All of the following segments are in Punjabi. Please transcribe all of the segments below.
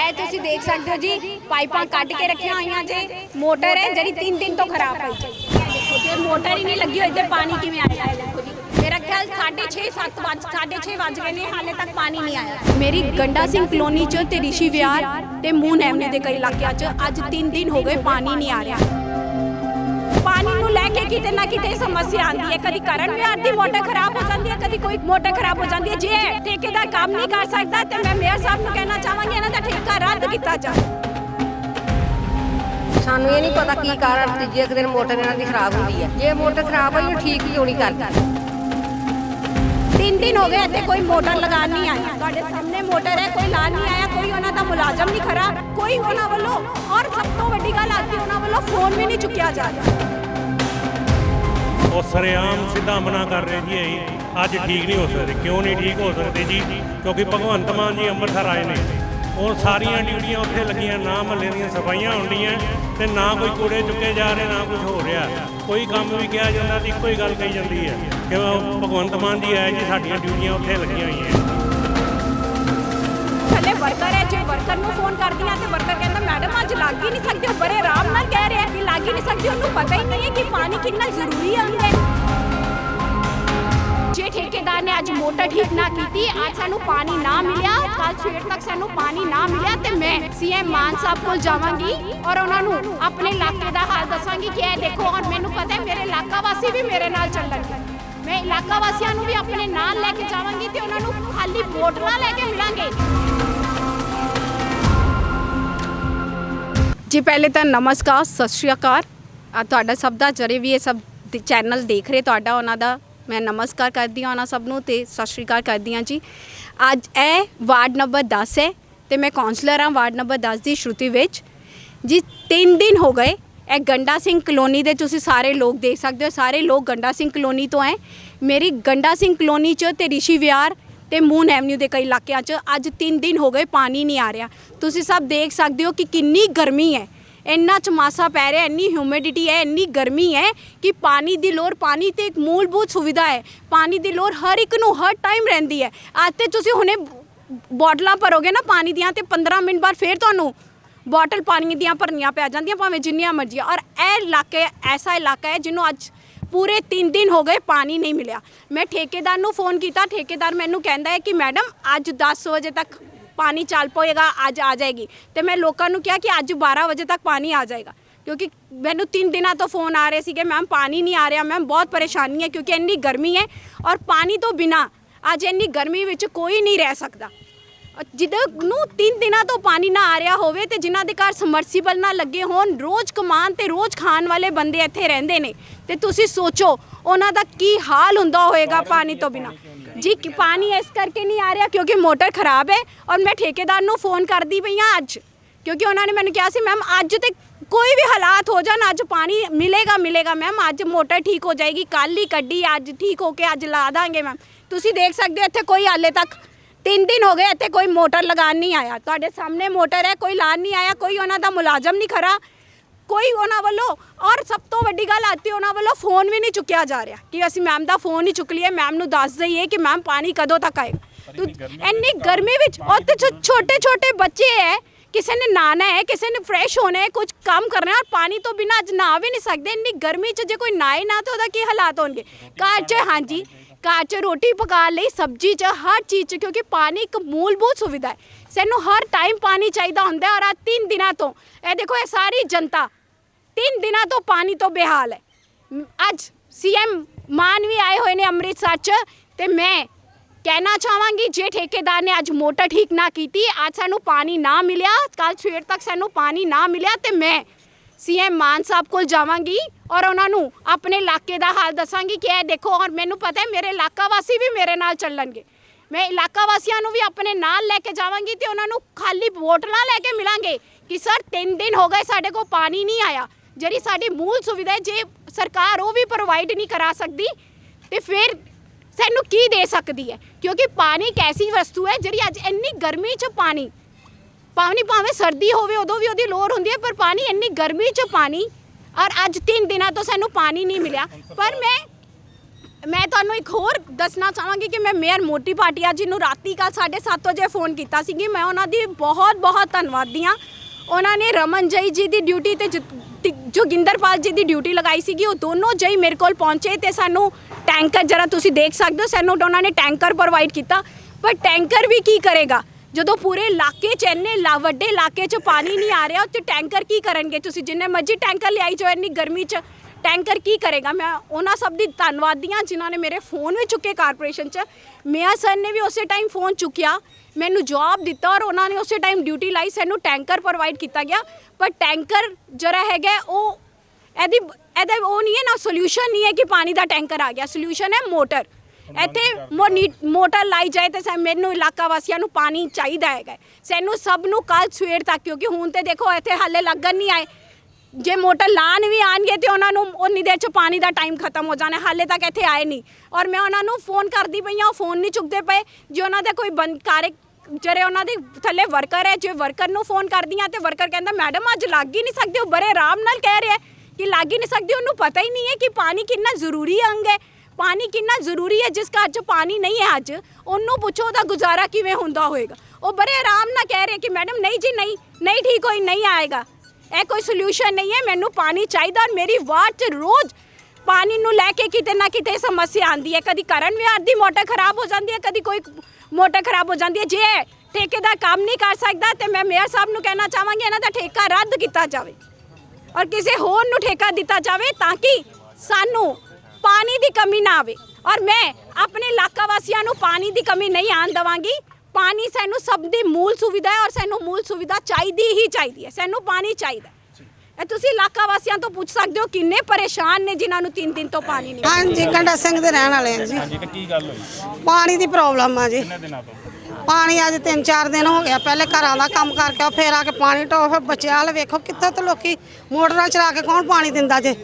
ਇਹ ਤੁਸੀਂ ਦੇਖ ਸਕਦੇ ਹੋ ਜੀ ਪਾਈਪਾਂ ਕੱਢ ਕੇ ਰੱਖੀਆਂ ਹੋਈਆਂ ਜੀ। ਮੋਟਰ ਹੈ ਜਿਹੜੀ 3 ਦਿਨ ਤੋਂ ਖਰਾਬ ਪਈ ਦੇਖੋ ਜੇ ਮੋਟਰ ਹੀ ਨਹੀਂ ਲੱਗੀ ਹੋਈ ਤੇ ਪਾਣੀ ਕਿਵੇਂ ਆਇਆ ਇਹ ਦੇਖੋ ਜੀ? ਮੇਰਾ ਖਿਆਲ 6:30 7 ਵਜ 6:30 ਵਜ ਗਏ ਨੇ ਹਾਲੇ ਤੱਕ ਪਾਣੀ ਨਹੀਂ ਆਇਆ। ਮੇਰੀ ਗੰਡਾ ਸਿੰਘ ਕਲੋਨੀ ਚ ਤੇ ਰਿਸ਼ੀ ਵਿਹਾਰ ਤੇ ਮੂਨ ਐਵਨਿਊ ਦੇ ਕਈ ਇਲਾਕਿਆਂ ਚ ਅੱਜ 3 ਦਿਨ ਹੋ ਗਏ ਪਾਣੀ ਨਹੀਂ ਆ ਰਿਹਾ। ਪਾਣੀ ਨੂੰ ਲੈ ਕੇ ਕਿਤੇ ਨਾ ਕਿਤੇ ਸਮੱਸਿਆ ਆਉਂਦੀ ਹੈ। ਕਦੀ ਕਰਨ ਵਿਹਾਰ ਦੀ ਮੋਟਰ ਖਰਾਬ ਹੋ ਜਾਂਦੀ ਹੈ ਕਦੀ ਕੋਈ ਮੋਟਰ ਖਰਾਬ ਹੋ ਜਾਂਦੀ ਹੈ। ਜੇ ਠੇਕੇਦਾਰ ਕੰਮ ਨਹੀਂ ਕਰ ਸਕਦਾ, ਤੇ ਮੈਂ ਮੇਅਰ ਸਾਹਿਬ ਨੂੰ ਕਹਿਣਾ ਚਾਹਾਂਗੀ, ਇਹਨਾਂ ਦਾ ਠੇਕਾ ਰੱਦ ਕੀਤਾ ਜਾਵੇ। ਸਾਨੂੰ ਇਹ ਨਹੀਂ ਪਤਾ ਕੀ ਕਾਰਨ ਤੀਜੇ ਦਿਨ ਮੋਟਰ ਇਹਨਾਂ ਦੀ ਖਰਾਬ ਹੁੰਦੀ ਹੈ। ਜੇ ਮੋਟਰ ਖਰਾਬ ਹੋਈ, ਉਹ ਠੀਕ ਹੀ ਨਹੀਂ ਕਰਦੀ। ਤਿੰਨ ਦਿਨ ਹੋ ਗਏ ਇੱਥੇ ਕੋਈ ਮੋਟਰ ਲਗਾਉਣ ਨਹੀਂ ਆਇਆ। ਤੁਹਾਡੇ ਸਾਹਮਣੇ ਮੋਟਰ ਹੈ, ਕੋਈ ਲਾਣ ਨਹੀਂ ਆਇਆ, ਕੋਈ ਉਹਨਾਂ ਦਾ ਮੁਲਾਜ਼ਮ ਨਹੀਂ ਖੜਾ, ਕੋਈ ਉਹਨਾਂ ਵੱਲੋਂ ਔਰ ਸਭ ਤੋਂ ਵੱਡੀ ਗੱਲ ਆਦੀ ਉਹਨਾਂ ਵੱਲੋਂ ਫੋਨ ਵੀ ਨਹੀਂ ਚੁੱਕਿਆ ਜਾ ਰਿਹਾ। ਉਹ ਸਰੇਆਮ ਸਿੱਧਾ ਮਨਾ ਕਰ ਰਹੇ ਜੀ ਅਸੀਂ। ਅੱਜ ਠੀਕ ਨਹੀਂ ਹੋ ਸਕਦੇ, ਕਿਉਂ ਨਹੀਂ ਠੀਕ ਹੋ ਸਕਦੇ ਜੀ? ਕਿਉਂਕਿ ਭਗਵੰਤ ਮਾਨ ਜੀ ਅੰਮ੍ਰਿਤਸਰ ਆਏ ਨੇ। ਉਹ ਸਾਰੀਆਂ ਡਿਊਟੀਆਂ ਉੱਥੇ ਲੱਗੀਆਂ, ਨਾ ਮਹੱਲੇ ਦੀਆਂ ਸਫਾਈਆਂ ਹੁੰਦੀਆਂ ਤੇ ਨਾ ਕੋਈ ਕੂੜੇ ਚੁੱਕੇ ਜਾ ਰਹੇ, ਨਾ ਕੁਝ ਹੋ ਰਿਹਾ। ਕੋਈ ਕੰਮ ਵੀ ਕਿਹਾ ਜਾਂਦਾ ਤੇ ਇੱਕੋ ਹੀ ਗੱਲ ਕਹੀ ਜਾਂਦੀ ਹੈ ਕਿ ਭਗਵੰਤ ਮਾਨ ਜੀ ਆਏ ਜੀ, ਸਾਡੀਆਂ ਡਿਊਟੀਆਂ ਉੱਥੇ ਲੱਗੀਆਂ ਹੋਈਆਂ। ਥੱਲੇ ਵਰਕਰ ਹੈ, ਜੇ ਵਰਕਰ ਨੂੰ ਫੋਨ ਕਰਦੀਆਂ ਤੇ ਵਰਕਰ ਕਹਿੰਦਾ ਮੈਡਮ ਅੱਜ ਲੱਗ ਹੀ ਨਹੀਂ ਸਕਦੀ, ਉਹ ਬੜੇ ਆਰਾਮ ਨਾਲ ਕਹਿ ਰਿਹਾ ਕਿ ਲੱਗ ਹੀ ਨਹੀਂ ਸਕਦੇ, ਉਹਨੂੰ ਪਤਾ ਹੀ ਨਹੀਂ ਹੈ ਕਿ ਪਾਣੀ ਕਿੰਨਾ ਜ਼ਰੂਰੀ ਹੈ ਉਹਦੇ ਜੇ ਠੇਕੇਦਾਰ ਨੇ ਅੱਜ ਮੋਟਰ ਠੀਕ ਨਾ ਕੀਤੀ, ਅੱਜ ਸਾਨੂੰ ਪਾਣੀ ਨਾ ਮਿਲਿਆ ਕੱਲ ਸਵੇਰ ਤੱਕ ਸਾਨੂੰ ਪਾਣੀ ਨਾ ਮਿਲਿਆ ਤੇ ਮੈਂ ਸੀਐਮ ਮਾਨ ਸਾਹਿਬ ਕੋਲ ਜਾਵਾਂਗੀ ਔਰ ਉਹਨਾਂ ਨੂੰ ਆਪਣੇ ਇਲਾਕੇ ਦਾ ਹਾਲ ਦੱਸਾਂਗੀ ਕਿ ਇਹ ਦੇਖੋ, ਔਰ ਮੈਨੂੰ ਪਤਾ ਹੈ ਮੇਰੇ ਇਲਾਕਾ ਵਾਸੀ ਵੀ ਮੇਰੇ ਨਾਲ ਚੱਲਣਗੇ। ਮੈਂ ਇਲਾਕਾ ਵਾਸੀਆਂ ਨੂੰ ਵੀ ਆਪਣੇ ਨਾਲ ਲੈ ਕੇ ਜਾਵਾਂਗੀ ਤੇ ਉਹਨਾਂ ਨੂੰ ਖਾਲੀ ਬੋਟਲਾਂ ਲੈ ਕੇ ਮਿਲਾਂਗੇ। ਜੀ, ਪਹਿਲੇ ਤਾਂ ਨਮਸਕਾਰ, ਸਤਿ ਸ਼੍ਰੀ ਅਕਾਲ। ਤੁਹਾਡਾ ਸਭ ਦਾ ਜਿਹੜੇ ਵੀ ਇਹ ਸਭ ਚੈਨਲ ਦੇਖ ਰਹੇ, ਤੁਹਾਡਾ ਉਹਨਾਂ ਦਾ ਮੈਂ ਨਮਸਕਾਰ ਕਰਦੀ ਹਾਂ ਉਹਨਾਂ ਸਭ ਨੂੰ ਤੇ ਸਤਿ ਸ਼੍ਰੀ ਅਕਾਲ ਕਰਦੀ ਹਾਂ ਜੀ। ਅੱਜ ਇਹ ਵਾਰਡ ਨੰਬਰ 10 ਹੈ ਤੇ ਮੈਂ ਕਾਉਂਸਲਰ ਹਾਂ ਵਾਰਡ ਨੰਬਰ 10 ਦੀ ਸ਼ਰੂਤੀ ਵਿੱਚ। ਜੀ 3 ਦਿਨ ਹੋ ਗਏ, ਇਹ ਗੰਡਾ ਸਿੰਘ ਕਲੋਨੀ ਦੇ ਤੁਸੀਂ ਸਾਰੇ ਲੋਕ ਦੇਖ ਸਕਦੇ ਹੋ, ਸਾਰੇ ਲੋਕ ਗੰਡਾ ਸਿੰਘ ਕਲੋਨੀ ਤੋਂ ਹੈ। ਮੇਰੀ ਗੰਡਾ ਸਿੰਘ ਕਲੋਨੀ ਚ ਤੇ ਰਿਸ਼ੀ ਵਿਹਾਰ ਤੇ ਮੂਨ ਐਵਨਿਊ ਦੇ ਕਈ ਇਲਾਕਿਆਂ 'ਚ ਅੱਜ 3 ਦਿਨ ਹੋ ਗਏ ਪਾਣੀ ਨਹੀਂ ਆ ਰਿਹਾ। ਤੁਸੀਂ ਸਭ ਦੇਖ ਸਕਦੇ ਹੋ ਕਿ ਕਿੰਨੀ ਗਰਮੀ ਹੈ। ਇੰਨਾ ਚਮਾਸਾ ਪੈ ਰਿਹਾ, ਇੰਨੀ ਹਿਊਮਿਡਿਟੀ ਹੈ, ਇੰਨੀ ਗਰਮੀ ਹੈ ਕਿ ਪਾਣੀ ਦੀ ਲੋੜ, ਪਾਣੀ ਤੇ ਇੱਕ ਮੂਲਭੂਤ ਸੁਵਿਧਾ ਹੈ। ਪਾਣੀ ਦੀ ਲੋੜ ਹਰ ਇੱਕ ਨੂੰ ਹਰ ਟਾਈਮ ਰਹਿੰਦੀ ਹੈ। ਅੱਜ ਤੇ ਤੁਸੀਂ ਹੁਣੇ ਬੋਟਲਾਂ ਭਰੋਗੇ ਨਾ ਪਾਣੀ ਦੀਆਂ ਤੇ 15 ਮਿੰਟ ਬਾਅਦ ਫੇਰ ਤੁਹਾਨੂੰ ਬੋਟਲ ਪਾਣੀ ਦੀਆਂ ਭਰਨੀਆਂ ਪੈ ਜਾਂਦੀਆਂ, ਭਾਵੇਂ ਜਿੰਨੀਆਂ ਮਰਜ਼ੀ ਔਰ ਇਹ ਇਲਾਕੇ, ਐਸਾ ਇਲਾਕਾ ਹੈ ਜਿਹਨੂੰ ਅੱਜ ਪੂਰੇ 3 ਦਿਨ ਹੋ ਗਏ ਪਾਣੀ ਨਹੀਂ ਮਿਲਿਆ। ਮੈਂ ਠੇਕੇਦਾਰ ਨੂੰ ਫੋਨ ਕੀਤਾ, ਠੇਕੇਦਾਰ ਮੈਨੂੰ ਕਹਿੰਦਾ ਹੈ ਕਿ ਮੈਡਮ, ਅੱਜ 10 ਵਜੇ ਤੱਕ ਪਾਣੀ ਚੱਲ ਪਏਗਾ, ਅੱਜ ਆ ਜਾਏਗੀ। ਤੇ ਮੈਂ ਲੋਕਾਂ ਨੂੰ ਕਿਹਾ ਕਿ ਅੱਜ 12 ਵਜੇ ਤੱਕ ਪਾਣੀ ਆ ਜਾਏਗਾ। ਕਿਉਂਕਿ ਮੈਨੂੰ 3 ਦਿਨਾਂ ਤੋਂ ਫੋਨ ਆ ਰਹੇ ਸੀਗੇ ਮੈਮ ਪਾਣੀ ਨਹੀਂ ਆ ਰਿਹਾ। ਮੈਮ ਬਹੁਤ ਪਰੇਸ਼ਾਨੀ ਹੈ, ਕਿਉਂਕਿ ਇੰਨੀ ਗਰਮੀ ਹੈ ਔਰ ਪਾਣੀ ਤੋਂ ਬਿਨਾ ਅੱਜ ਇੰਨੀ ਗਰਮੀ ਵਿੱਚ ਕੋਈ ਨਹੀਂ ਰਹਿ ਸਕਦਾ। ਜਿਹਦੇ ਨੂੰ 3 ਦਿਨਾਂ ਤੋਂ ਪਾਣੀ ਨਾ ਆ ਰਿਹਾ ਹੋਵੇ ਤੇ ਜਿਨ੍ਹਾਂ ਦੇ ਘਰ ਸਮਰਸੀਬਲ ਨਾ ਲੱਗੇ ਹੋਣ, ਰੋਜ਼ ਕਮਾਨ ਤੇ ਰੋਜ਼ ਖਾਣ ਵਾਲੇ ਬੰਦੇ ਇੱਥੇ ਰਹਿੰਦੇ ਨੇ। ਤੇ ਤੁਸੀਂ ਸੋਚੋ, ਉਹਨਾਂ ਦਾ ਕੀ ਹਾਲ ਹੁੰਦਾ ਹੋਏਗਾ ਪਾਣੀ ਤੋਂ ਬਿਨਾ? ਜੀ, ਕਿ ਪਾਣੀ ਇਸ ਕਰਕੇ ਨਹੀਂ ਆ ਰਿਹਾ ਕਿਉਂਕਿ ਮੋਟਰ ਖਰਾਬ ਹੈ ਔਰ ਮੈਂ ਠੇਕੇਦਾਰ ਨੂੰ ਫੋਨ ਕਰਦੀ ਪਈ ਹਾਂ ਅੱਜ। ਕਿਉਂਕਿ ਉਹਨਾਂ ਨੇ ਮੈਨੂੰ ਕਿਹਾ ਸੀ, ਮੈਮ, ਅੱਜ ਤੇ ਕੋਈ ਵੀ ਹਾਲਾਤ ਹੋ ਜਾਣ, ਅੱਜ ਪਾਣੀ ਮਿਲੇਗਾ ਮਿਲੇਗਾ, ਮੈਮ, ਅੱਜ ਮੋਟਰ ਠੀਕ ਹੋ ਜਾਏਗੀ ਕੱਲ ਹੀ ਕੱਢੀ, ਅੱਜ ਠੀਕ ਹੋ ਕੇ ਅੱਜ ਲਾ ਦਾਂਗੇ, ਮੈਮ। ਤੁਸੀਂ ਦੇਖ ਸਕਦੇ ਹੋ, ਇੱਥੇ ਕੋਈ ਹਾਲੇ ਤੱਕ ਤਿੰਨ ਦਿਨ ਹੋ ਗਏ, ਇੱਥੇ ਕੋਈ ਮੋਟਰ ਲਗਾਉਣ ਨਹੀਂ ਆਇਆ। ਤੁਹਾਡੇ ਸਾਹਮਣੇ ਮੋਟਰ ਹੈ, ਕੋਈ ਲਾਣ ਨਹੀਂ ਆਇਆ, ਕੋਈ ਉਹਨਾਂ ਦਾ ਮੁਲਾਜ਼ਮ ਨਹੀਂ ਖੜਾ। ਕੋਈ ਉਹਨਾਂ ਵੱਲੋਂ ਔਰ ਸਭ ਤੋਂ ਵੱਡੀ ਗੱਲ ਆਤੀ ਉਹਨਾਂ ਵੱਲੋਂ ਫੋਨ ਵੀ ਨਹੀਂ ਚੁੱਕਿਆ ਜਾ ਰਿਹਾ ਕਿ ਅਸੀਂ ਮੈਮ ਦਾ ਫੋਨ ਹੀ ਚੁੱਕ ਲਈਏ ਮੈਮ ਨੂੰ ਦੱਸ ਦਈਏ ਕਿ ਮੈਮ ਪਾਣੀ ਕਦੋਂ ਤੱਕ ਆਏਗਾ। ਤੂੰ ਇੰਨੀ ਗਰਮੀ ਵਿੱਚ ਉੱਥੇ ਛੋਟੇ ਛੋਟੇ ਬੱਚੇ ਹੈ ਕਿਸੇ ਨੇ ਨਹਾਣਾ ਹੈ ਕਿਸੇ ਨੇ ਫਰੈਸ਼ ਹੋਣਾ ਹੈ ਕੁਝ ਕੰਮ ਕਰਨਾ ਹੈ ਔਰ ਪਾਣੀ ਤੋਂ ਬਿਨਾਂ ਅੱਜ ਨਹਾ ਵੀ ਨਹੀਂ ਸਕਦੇ ਇੰਨੀ ਗਰਮੀ 'ਚ ਜੇ ਕੋਈ ਨਹਾਏ ਨਾ ਤਾਂ ਉਹਦਾ ਕੀ ਹਾਲਾਤ ਹੋਣਗੇ? ਘਰ 'ਚ ਹਾਂਜੀ ਘਰ 'ਚ ਰੋਟੀ ਪਕਾਉਣ ਲਈ ਸਬਜ਼ੀ 'ਚ ਹਰ ਚੀਜ਼ 'ਚ ਕਿਉਂਕਿ ਪਾਣੀ ਇੱਕ ਮੂਲਭੂਤ ਸੁਵਿਧਾ ਹੈ ਸਾਨੂੰ ਹਰ ਟਾਈਮ ਪਾਣੀ ਚਾਹੀਦਾ ਹੁੰਦਾ ਔਰ ਆ ਤਿੰਨ ਦਿਨਾਂ ਤੋਂ ਇਹ ਦੇਖੋ ਇਹ ਸਾਰੀ ਜਨਤਾ ਤਿੰਨ ਦਿਨਾਂ ਤੋਂ ਪਾਣੀ ਤੋਂ ਬੇਹਾਲ ਹੈ ਮ- ਅੱਜ ਸੀਐਮ ਮਾਨ ਵੀ ਆਏ ਹੋਏ ਨੇ ਅੰਮ੍ਰਿਤਸਰ 'ਚ ਤੇ ਮੈਂ ਕਹਿਣਾ ਚਾਹਾਂਗੀ ਜੇ ਠੇਕੇਦਾਰ ਨੇ ਅੱਜ ਮੋਟਰ ਠੀਕ ਨਾ ਕੀਤੀ ਅੱਜ ਸਾਨੂੰ ਪਾਣੀ ਨਾ ਮਿਲਿਆ ਕੱਲ ਸਵੇਰ ਤੱਕ ਸਾਨੂੰ ਪਾਣੀ ਨਾ ਮਿਲਿਆ ਤੇ ਮੈਂ ਸੀਐਮ ਮਾਨ ਸਾਹਿਬ ਕੋਲ ਜਾਵਾਂਗੀ ਔਰ ਉਹਨਾਂ ਨੂੰ ਆਪਣੇ ਇਲਾਕੇ ਦਾ ਹਾਲ ਦੱਸਾਂਗੀ ਕਿ ਇਹ ਦੇਖੋ ਔਰ ਮੈਨੂੰ ਪਤਾ ਹੈ ਮੇਰੇ ਇਲਾਕਾ ਵਾਸੀ ਵੀ ਮੇਰੇ ਨਾਲ ਚੱਲਣਗੇ ਮੈਂ ਇਲਾਕਾ ਵਾਸੀਆਂ ਨੂੰ ਵੀ ਆਪਣੇ ਨਾਲ ਲੈ ਕੇ ਜਾਵਾਂਗੀ ਤੇ ਉਹਨਾਂ ਨੂੰ ਖਾਲੀ ਬੋਟਲਾਂ ਲੈ ਕੇ ਮਿਲਾਂਗੇ ਕਿ ਸਰ 3 ਦਿਨ ਹੋ ਗਏ ਸਾਡੇ ਕੋਲ ਪਾਣੀ ਨਹੀਂ ਆਇਆ ਜਿਹੜੀ ਸਾਡੀ ਮੂਲ ਸੁਵਿਧਾ ਹੈ, ਜੇ ਸਰਕਾਰ ਉਹ ਵੀ ਪ੍ਰੋਵਾਈਡ ਨਹੀਂ ਕਰਾ ਸਕਦੀ, ਤੇ ਫਿਰ ਸਾਨੂੰ ਕੀ ਦੇ ਸਕਦੀ ਹੈ? ਕਿਉਂਕਿ ਪਾਣੀ ਇੱਕ ਐਸੀ ਵਸਤੂ ਹੈ, ਜਿਹੜੀ ਅੱਜ ਇੰਨੀ ਗਰਮੀ 'ਚ ਪਾਣੀ ਪਾਣੀ ਭਾਵੇਂ ਸਰਦੀ ਹੋਵੇ, ਉਦੋਂ ਵੀ ਉਹਦੀ ਲੋੜ ਹੁੰਦੀ ਹੈ, ਪਰ ਪਾਣੀ ਇੰਨੀ ਗਰਮੀ 'ਚ ਪਾਣੀ, ਔਰ ਅੱਜ 3 ਦਿਨਾਂ ਤੋਂ ਸਾਨੂੰ ਪਾਣੀ ਨਹੀਂ ਮਿਲਿਆ। ਪਰ ਮੈਂ ਮੈਂ ਤੁਹਾਨੂੰ ਇੱਕ ਹੋਰ ਦੱਸਣਾ ਚਾਹਾਂਗੀ ਕਿ ਮੈਂ ਮੇਅਰ ਮੋਟੀ ਭਾਟੀਆ ਜੀ ਨੂੰ ਰਾਤੀ ਕੱਲ 7:30 ਵਜੇ ਫੋਨ ਕੀਤਾ ਸੀ ਕਿ ਮੈਂ ਉਹਨਾਂ ਦੀ ਬਹੁਤ ਬਹੁਤ ਧੰਨਵਾਦੀ ਹਾਂ। ਉਹਨਾਂ ਨੇ ਰਮਨ ਜਈ ਜੀ ਦੀ ਡਿਊਟੀ ਤੇ ਜੋਗਿੰਦਰਪਾਲ ਜੀ ਦੀ ਡਿਊਟੀ ਲਗਾਈ ਸੀਗੀ, ਉਹ ਦੋਨੋਂ ਜਈ ਮੇਰੇ ਕੋਲ ਪਹੁੰਚੇ ਤੇ ਸਾਨੂੰ ਟੈਂਕਰ, ਜਰਾ ਤੁਸੀਂ ਦੇਖ ਸਕਦੇ ਹੋ, ਸਾਨੂੰ ਉਹਨਾਂ ਨੇ ਟੈਂਕਰ ਪ੍ਰੋਵਾਈਡ ਕੀਤਾ। ਪਰ ਟੈਂਕਰ ਵੀ ਕੀ ਕਰੇਗਾ? ਜਦੋਂ ਪੂਰੇ ਇਲਾਕੇ 'ਚ ਇੰਨੇ ਲਾ ਵੱਡੇ ਇਲਾਕੇ 'ਚ ਪਾਣੀ ਨਹੀਂ ਆ ਰਿਹਾ ਉੱਥੇ ਟੈਂਕਰ ਕੀ ਕਰਨਗੇ? ਤੁਸੀਂ ਜਿੰਨੇ ਮਰਜ਼ੀ ਟੈਂਕਰ ਲਿਆਈ ਜਾਓ, ਇੰਨੀ ਗਰਮੀ 'ਚ ਟੈਂਕਰ ਕੀ ਕਰੇਗਾ? ਮੈਂ ਉਹਨਾਂ ਸਭ ਦੀ ਧੰਨਵਾਦੀ ਹਾਂ ਜਿਨ੍ਹਾਂ ਨੇ ਮੇਰੇ ਫੋਨ ਵੀ ਚੁੱਕੇ ਕਾਰਪੋਰੇਸ਼ਨ 'ਚ। ਮੇਅਰ ਸਰ ਨੇ ਵੀ ਉਸੇ ਟਾਈਮ ਫੋਨ ਚੁੱਕਿਆ, ਮੈਨੂੰ ਜਵਾਬ ਦਿੱਤਾ ਔਰ ਉਹਨਾਂ ਨੇ ਉਸੇ ਟਾਈਮ ਡਿਊਟੀ ਲਾਈ, ਸਾਨੂੰ ਟੈਂਕਰ ਪ੍ਰੋਵਾਈਡ ਕੀਤਾ ਗਿਆ। ਪਰ ਟੈਂਕਰ ਜਿਹੜਾ ਹੈਗਾ, ਉਹ ਇਹਦੀ ਇਹਦਾ ਉਹ ਨਹੀਂ ਹੈ ਨਾ ਸੋਲੂਸ਼ਨ ਨਹੀਂ ਹੈ ਕਿ ਪਾਣੀ ਦਾ ਟੈਂਕਰ ਆ ਗਿਆ। ਸੋਲੂਸ਼ਨ ਹੈ ਮੋਟਰ। ਇੱਥੇ ਮੋਨੀ- ਮੋਟਰ ਲਾਈ ਜਾਏ ਤੇ ਸਾ- ਮੈਨੂੰ ਇਲਾਕਾ ਵਾਸੀਆਂ ਨੂੰ ਪਾਣੀ ਚਾਹੀਦਾ ਹੈਗਾ। ਸਾਨੂੰ ਸਭ ਨੂੰ ਕੱਲ ਸਵੇਰ ਤੱਕ, ਕਿਉਂਕਿ ਹੁਣ ਤੇ ਦੇਖੋ, ਇੱਥੇ ਹਾਲੇ ਲੱਗਣ ਨਹੀਂ ਆਏ। ਜੇ ਮੋਟਰ ਲਾਣ ਵੀ ਆਣਗੇ ਤੇ ਉਹਨਾਂ ਨੂੰ ਉਨੀ ਦੇਰ ਚ ਪਾਣੀ ਦਾ ਟਾਈਮ ਖਤਮ ਹੋ ਜਾਣਾ, ਹਾਲੇ ਤੱਕ ਇੱਥੇ ਆਏ ਨਹੀਂ। ਔਰ ਮੈਂ ਉਹਨਾਂ ਨੂੰ ਫੋਨ ਕਰਦੀ ਪਈ ਹਾਂ, ਉਹ ਫੋਨ ਨਹੀਂ ਚੁੱਕਦੇ ਪਏ। ਜੇ ਉਹਨਾਂ ਦਾ ਕੋਈ ਬੰਦ ਕਾਰਕ ਜਿਹੜੇ ਉਹਨਾਂ ਦੇ ਥੱਲੇ ਵਰਕਰ ਹੈ, ਜੇ ਵਰਕਰ ਨੂੰ ਫੋਨ ਕਰਦੀ ਹਾਂ ਤੇ ਵਰਕਰ ਕਹਿੰਦਾ ਮੈਡਮ ਅੱਜ ਲੱਗ ਹੀ ਨਹੀਂ ਸਕਦੇ, ਉਹ ਬੜੇ ਆਰਾਮ ਨਾਲ ਕਹਿ ਰਿਹਾ ਕਿ ਲੱਗ ਹੀ ਨਹੀਂ ਸਕਦੇ, ਉਹਨੂੰ ਪਤਾ ਹੀ ਨਹੀਂ ਹੈ ਕਿ ਪਾਣੀ ਕਿੰਨਾ ਜ਼ਰੂਰੀ ਅੰਗ ਹੈ। ਪਾਣੀ ਕਿੰਨਾ ਜ਼ਰੂਰੀ ਹੈ, ਜਿਸ ਘਰ 'ਚ ਪਾਣੀ ਨਹੀਂ ਹੈ ਅੱਜ, ਉਹਨੂੰ ਪੁੱਛੋ ਉਹਦਾ ਗੁਜ਼ਾਰਾ ਕਿਵੇਂ ਹੁੰਦਾ ਹੋਏਗਾ। ਉਹ ਬੜੇ ਆਰਾਮ ਨਾਲ ਕਹਿ ਰਹੇ ਕਿ ਮੈਡਮ ਨਹੀਂ ਜੀ, ਨਹੀਂ ਨਹੀਂ ਠੀਕ ਹੋਈ, ਨਹੀਂ ਆਏਗਾ। ਇਹ ਕੋਈ ਸੋਲੂਸ਼ਨ ਨਹੀਂ ਹੈ, ਮੈਨੂੰ ਪਾਣੀ ਚਾਹੀਦਾ ਔਰ ਮੇਰੀ ਵਾਰਡ 'ਚ ਰੋਜ਼ ਪਾਣੀ ਨੂੰ ਲੈ ਕੇ ਕਿਤੇ ਨਾ ਕਿਤੇ ਸਮੱਸਿਆ ਆਂਦੀ ਹੈ। ਕਦੀ ਕਰਨ ਵਿਹਾਰ ਦੀ ਮੋਟਰ ਖਰਾਬ ਹੋ ਜਾਂਦੀ ਹੈ, ਕਦੀ ਕੋਈ ਮੋਟਰ ਖਰਾਬ ਹੋ ਜਾਂਦੀ ਹੈ। ਜੇ ਠੇਕੇਦਾਰ ਕੰਮ ਨਹੀਂ ਕਰ ਸਕਦਾ, ਤੇ ਮੈਂ ਮੇਅਰ ਸਾਹਿਬ ਨੂੰ ਕਹਿਣਾ ਚਾਹਾਂਗੀ, ਇਹਨਾਂ ਦਾ ਠੇਕਾ ਰੱਦ ਕੀਤਾ ਜਾਵੇ ਔਰ ਕਿਸੇ ਹੋਰ ਨੂੰ ਠੇਕਾ ਦਿੱਤਾ ਜਾਵੇ ਤਾਂ ਕਿ ਸਾਨੂੰ ਪਾਣੀ ਦੀ ਕਮੀ ਨਾ ਆਵੇ। ਔਰ ਮੈਂ ਆਪਣੇ ਇਲਾਕਾ ਵਾਸੀਆਂ ਨੂੰ ਪਾਣੀ ਦੀ ਕਮੀ ਨਹੀਂ ਆਣ ਦਵਾਂਗੀ। ਪਾਣੀ ਸਾਨੂੰ ਸਭ ਦੀ ਮੂਲ ਸੁਵਿਧਾ ਹੈ ਔਰ ਸਾਨੂੰ ਮੂਲ ਸੁਵਿਧਾ ਚਾਹੀਦੀ ਹੀ ਚਾਹੀਦੀ ਹੈ ਸਾਨੂੰ ਪਾਣੀ ਚਾਹੀਦਾ ਹੈ। ਇਹ ਤੁਸੀਂ ਇਲਾਕਾ ਵਾਸੀਆਂ ਤੋਂ ਪੁੱਛ ਸਕਦੇ ਹੋ ਕਿੰਨੇ ਪਰੇਸ਼ਾਨ ਨੇ ਜਿਨ੍ਹਾਂ ਨੂੰ ਤਿੰਨ ਦਿਨ ਤੋਂ ਪਾਣੀ ਨਹੀਂ ਹਾਂਜੀ ਕੰਡਾ ਸਿੰਘ ਦੇ ਰਹਿਣ ਵਾਲੇ ਆ ਜੀ ਹਾਂਜੀ ਤੇ ਕੀ ਗੱਲ ਹੋਈ ਪਾਣੀ ਦੀ ਪ੍ਰੋਬਲਮ ਆ ਜੀ ਕਿੰਨੇ ਦਿਨਾਂ ਤੋਂ ਪਾਣੀ ਅੱਜ 3-4 ਦਿਨ ਹੋ ਗਿਆ ਪਹਿਲੇ ਘਰਾਂ ਦਾ ਕੰਮ ਕਰਕੇ ਆਓ, ਫੇਰ ਆ ਕੇ ਪਾਣੀ ਢੋ ਫਿਰ ਬੱਚਿਆਂ ਵਾਲ ਵੇਖੋ ਕਿੱਥੇ ਤੇ ਲੋਕੀ ਮੋਟਰਾਂ ਚਲਾ ਕੇ ਕੌਣ ਪਾਣੀ ਦਿੰਦਾ ਜੇ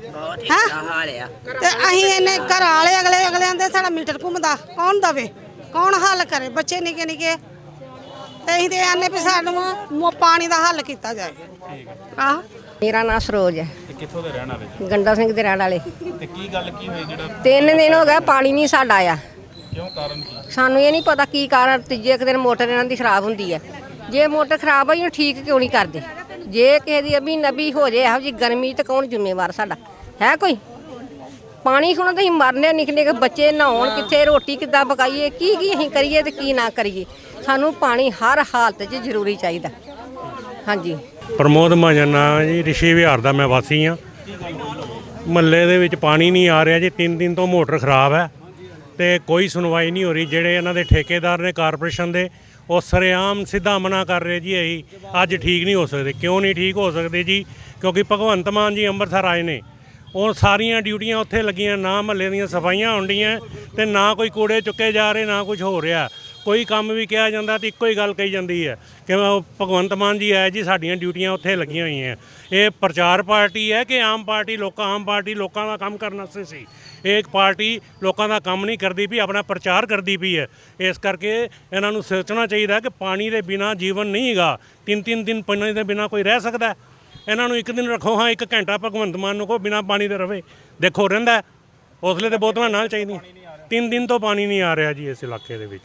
ਹੈ ਤੇ ਅਸੀਂ ਇਹਨੇ ਘਰਾਂ ਵਾਲੇ ਅਗਲੇ ਅਗਲੇ ਆਂਦੇ ਸਾਡਾ ਮੀਟਰ ਘੁੰਮਦਾ ਕੌਣ ਦਵੇ ਕੌਣ ਹੱਲ ਕਰੇ? ਬੱਚੇ ਨਿੱਕੇ ਨਿੱਕੇ। ਤੇ ਅਸੀਂ ਤੇ ਆਨੇ ਵੀ ਸਾਨੂੰ ਮੋ- ਪਾਣੀ ਦਾ ਹੱਲ ਕੀਤਾ ਜਾਏ। ਆਹ। ਮੇਰਾ ਨਾਮ ਸਰੋਜ ਹੈ। ਤੇ ਕਿੱਥੋਂ ਦੇ ਰਹਿਣ ਵਾਲੇ? ਗੰਡਾ ਸਿੰਘ ਦੇ ਰਹਿਣ ਵਾਲੇ। ਤੇ ਕੀ ਗੱਲ ਕੀ ਹੋਈ ਜਿਹੜਾ ਤਿੰਨ ਦਿਨ ਹੋ ਗਏ ਪਾਣੀ ਨਹੀਂ ਸਾਡਾ ਆਇਆ। ਕਿਉਂ ਕਾਰਨ ਕੀ? ਸਾਨੂੰ ਇਹ ਨਹੀਂ ਪਤਾ ਕੀ ਕਾਰਨ ਤੀਜੇ ਕੁ ਦਿਨ ਮੋਟਰ ਇਹਨਾਂ ਦੀ ਖਰਾਬ ਹੁੰਦੀ ਹੈ। ਜੇ ਮੋਟਰ ਖਰਾਬ ਹੋਈ ਉਹ ਠੀਕ ਕਿਉਂ ਨਹੀਂ ਕਰਦੇ? ਜੇ ਕਿਸੇ ਦੀ ਅਭੀ ਨਬੀ ਹੋ ਜੇ ਇਹੋ ਜੀ ਗਰਮੀ ਤੇ ਕੌਣ ਜ਼ਿੰਮੇਵਾਰ ਸਾਡਾ? ਹੈ ਕੋਈ? ਪਾਣੀ ਖੁਣਾ ਤਾਂ ਅਸੀਂ ਮਰਨੇ ਨਿਕਲੇ ਕਿ ਬੱਚੇ ਨਹਾਉਣ ਕਿੱਥੇ ਰੋਟੀ ਕਿੱਦਾਂ ਪਕਾਈਏ ਕੀ ਕੀ ਅਸੀਂ ਕਰੀਏ ਤੇ ਕੀ ਨਾ ਕਰੀਏ। ਸਾਨੂੰ ਪਾਣੀ ਹਰ ਹਾਲਤ 'ਚ ਜ਼ਰੂਰੀ ਚਾਹੀਦਾ। ਹਾਂਜੀ। ਪ੍ਰਮੋਦ ਮਹਾਜਨ ਨਾਂ ਜੀ ਰਿਸ਼ੀ ਵਿਹਾਰ ਦਾ ਮੈਂ ਵਾਸੀ ਹਾਂ। ਮਹੱਲੇ ਦੇ ਵਿੱਚ ਪਾਣੀ ਨਹੀਂ ਆ ਰਿਹਾ ਜੀ ਤਿੰਨ ਦਿਨ ਤੋਂ ਮੋਟਰ ਖਰਾਬ ਹੈ। ਤੇ ਕੋਈ ਸੁਣਵਾਈ ਨਹੀਂ ਹੋ ਰਹੀ। ਜਿਹੜੇ ਇਹਨਾਂ ਦੇ ਠੇਕੇਦਾਰ ਨੇ ਕਾਰਪੋਰੇਸ਼ਨ ਦੇ ਉਹ ਸਰੇਆਮ ਸਿੱਧਾ ਮਨਾ ਕਰ ਰਹੇ ਜੀ ਅਸੀਂ ਅੱਜ ਠੀਕ ਨਹੀਂ ਹੋ ਸਕਦੇ। ਕਿਉਂ ਨਹੀਂ ਠੀਕ ਹੋ ਸਕਦੇ ਜੀ? ਕਿਉਂਕਿ ਭਗਵੰਤ ਮਾਨ ਜੀ ਅੰਮ੍ਰਿਤਸਰ ਆਏ ਨੇ। ਉਹ ਸਾਰੀਆਂ ਡਿਊਟੀਆਂ ਉੱਥੇ ਲੱਗੀਆਂ, ਨਾ ਮਹੱਲੇ ਦੀਆਂ ਸਫਾਈਆਂ ਹੁੰਦੀਆਂ ਤੇ ਨਾ ਕੋਈ ਕੂੜੇ ਚੁੱਕੇ ਜਾ ਰਹੇ, ਨਾ ਕੁਝ ਹੋ ਰਿਹਾ। ਕੋਈ ਕੰਮ ਵੀ ਕਿਹਾ ਜਾਂਦਾ ਤੇ ਇੱਕੋ ਹੀ ਗੱਲ ਕਹੀ ਜਾਂਦੀ ਹੈ ਕਿ ਉਹ ਭਗਵੰਤ ਮਾਨ ਜੀ ਆਏ ਜੀ, ਸਾਡੀਆਂ ਡਿਊਟੀਆਂ ਉੱਥੇ ਲੱਗੀਆਂ ਹੋਈਆਂ। ਇਹ ਪ੍ਰਚਾਰ ਪਾਰਟੀ ਹੈ ਕਿ ਆਮ ਪਾਰਟੀ ਲੋਕਾਂ, ਆਮ ਪਾਰਟੀ ਲੋਕਾਂ ਦਾ ਕੰਮ ਕਰਨ ਵਾਸਤੇ ਸੀ। ਇਹ ਇੱਕ ਪਾਰਟੀ ਲੋਕਾਂ ਦਾ ਕੰਮ ਨਹੀਂ ਕਰਦੀ ਵੀ ਆਪਣਾ ਪ੍ਰਚਾਰ ਕਰਦੀ ਪਈ ਹੈ। ਇਸ ਕਰਕੇ ਇਹਨਾਂ ਨੂੰ ਸੋਚਣਾ ਚਾਹੀਦਾ ਕਿ ਪਾਣੀ ਦੇ ਬਿਨਾ ਜੀਵਨ ਨਹੀਂ ਹੈਗਾ। ਤਿੰਨ ਤਿੰਨ ਦਿਨ ਪਾਣੀ ਦੇ ਬਿਨਾ ਕੋਈ ਰਹਿ ਸਕਦਾ। ਇਹਨਾਂ ਨੂੰ ਇੱਕ ਦਿਨ ਰੱਖੋ, ਹਾਂ, ਇੱਕ ਘੰਟਾ ਭਗਵੰਤ ਮਾਨ ਨੂੰ ਕੋ ਬਿਨਾ ਪਾਣੀ ਦੇ ਰਵੇ। ਦੇਖੋ, ਰਹਿੰਦਾ ਹੈ। ਉਸ ਲਈ ਤੇ ਬੋਤਲਾਂ ਨਾਲ ਚਾਹੀਦੀਆਂ। ਤਿੰਨ ਦਿਨ ਤੋਂ ਪਾਣੀ ਨਹੀਂ ਆ ਰਿਹਾ ਜੀ ਇਸ ਇਲਾਕੇ ਦੇ ਵਿੱਚ।